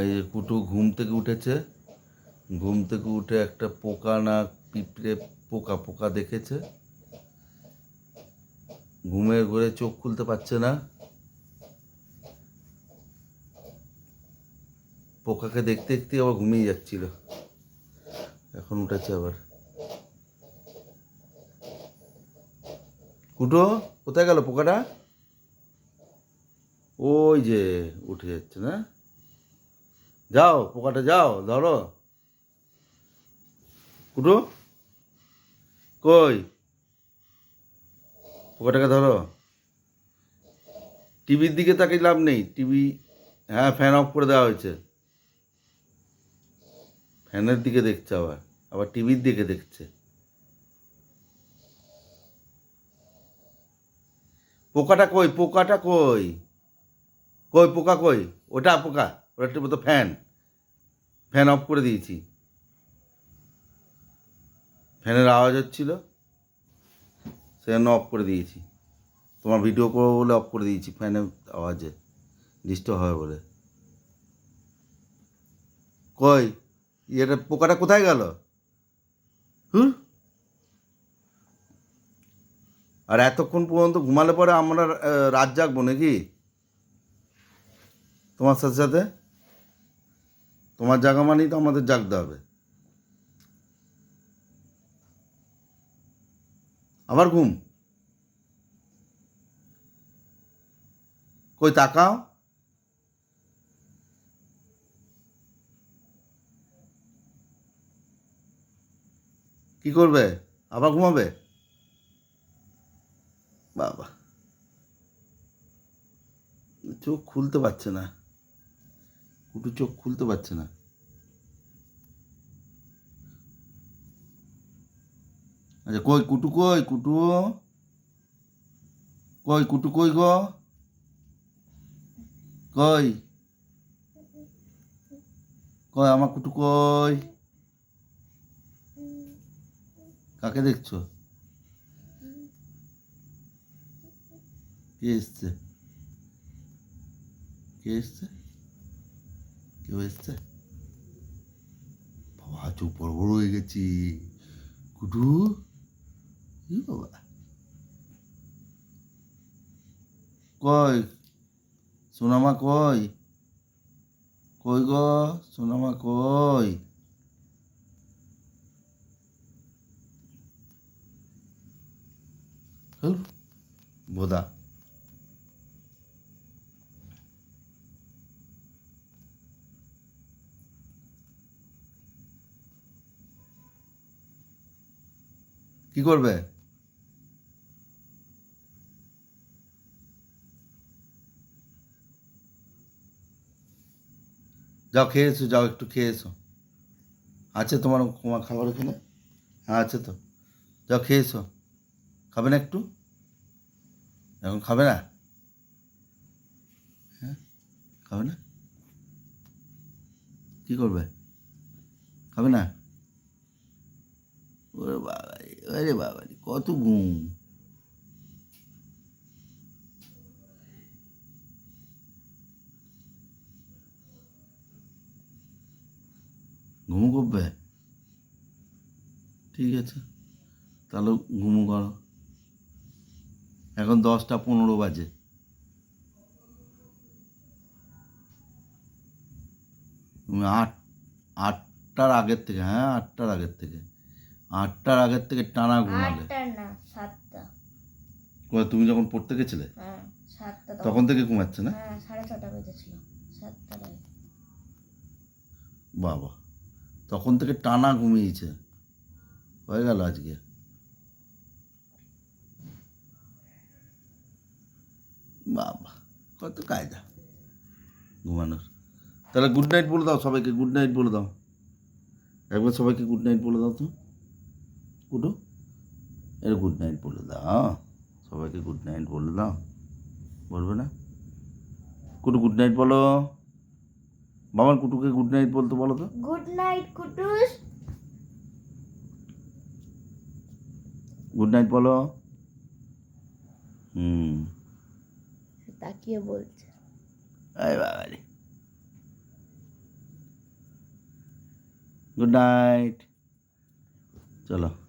এই যে কুটু ঘুম থেকে উঠেছে, ঘুম থেকে উঠে একটা পোকা না পিঁপড়ে পোকা পোকা দেখেছে। ঘুমের ঘরে চোখ খুলতে পারছে না। পোকাকে দেখতে দেখতে আবার ঘুমিয়ে যাচ্ছিল। এখন উঠেছে আবার। কুটো, কোথায় গেল পোকাটা? ওই যে উঠে যাচ্ছে না? যাও, পোকাটা যাও, ধরো। কুটো? কই? পোকাটাকে ধরো। টিভির দিকে তাকে লাভ নেই। টিভি হ্যাঁ ফ্যান অফ করে দেওয়া হয়েছে। ফ্যানের দিকে দেখছে আবার আবার টিভির দিকে দেখছে। পোকাটা কই? পোকাটা কই? কই, পোকা কই? ওটা পোকা। ওটা তো ফ্যান ফ্যান অফ করে দিয়েছি। ফ্যানের আওয়াজ হচ্ছিল, সেজন্য অফ করে দিয়েছি। তোমার ভিডিও করব বলে অফ করে দিয়েছি ফ্যানের আওয়াজে। ডিস্টার্ব হবে বলে। কই? ইয়েটা পোকাটা কোথায় গেল? হুম আর এতক্ষণ পর্যন্ত ঘুমালে পরে আমরা রাত জাগবো নাকি? তোমার সাথে সাথে? তোমার জাগা মানেই তো আমাদের জাগতে হবে। আবার ঘুম। কই তাকাও। কি করবে? আবার ঘুমাবে? বাবা। চোখ খুলতে পারছে না। কুটু চোখ খুলতে পারছে না। আচ্ছা কই কুটু কই কুটু? কই কুটু, কই গো? কই? কই আমার কুটু, কই? কাকে দেখছ? কে এসছে? কে এসছে? কেউ এসছে বাবা চোখ বড় বড় হয়ে গেছি। কুটু ই বাবা? কই? সোনামা কই? কই গো? সোনামা কই? বোদা। কি করবে? যাও, খেয়ে এসো, যাও, একটু খেয়ে এসো। আছে তোমার তোমার খাবার এখানে হ্যাঁ আছে তো। যাও, খেয়ে এসো। খাবে না একটু? এখন খাবে না? হ্যাঁ খাবে না? কি করবে? খাবে না? ওরে বাবা আরে বাবা কত ঘুম ঘুমু করবে ঠিক আছে, তাহলে ঘুমু করো এখন দশটা পনেরো বাজে। তুমি আট, আটটার আগের থেকে হ্যাঁ আটটার আগের থেকে। আটটার আগের থেকে টানা ঘুমালে। না সাতটা। কোথায় তুমি যখন পড়তে গেছিলে? হ্যাঁ সাতটা তখন। থেকে ঘুমাচ্ছে না? হ্যাঁ সাড়ে ছটা বেজেছিল সাতটা বাবা তখন থেকে টানা ঘুমিয়েছে। হয়ে গেল আজকে। বাবা কত কায়দা ঘুমানোর। তাহলে গুড নাইট বলে দাও সবাইকে গুড নাইট বলে দাও। একবার সবাইকে গুড নাইট বলে দাও তো। কুটু এর গুড নাইট বলে দাও। সবাইকে গুড নাইট বলে দাও। বলবে না? কুটু গুড নাইট বলো। বাবার কুটুকে গুড নাইট বলতে বলো তো। Good night Kutus good night বলো। হুম। তাকিয়ে বলছে। আরে বাবা রে গুড নাইট। চলো।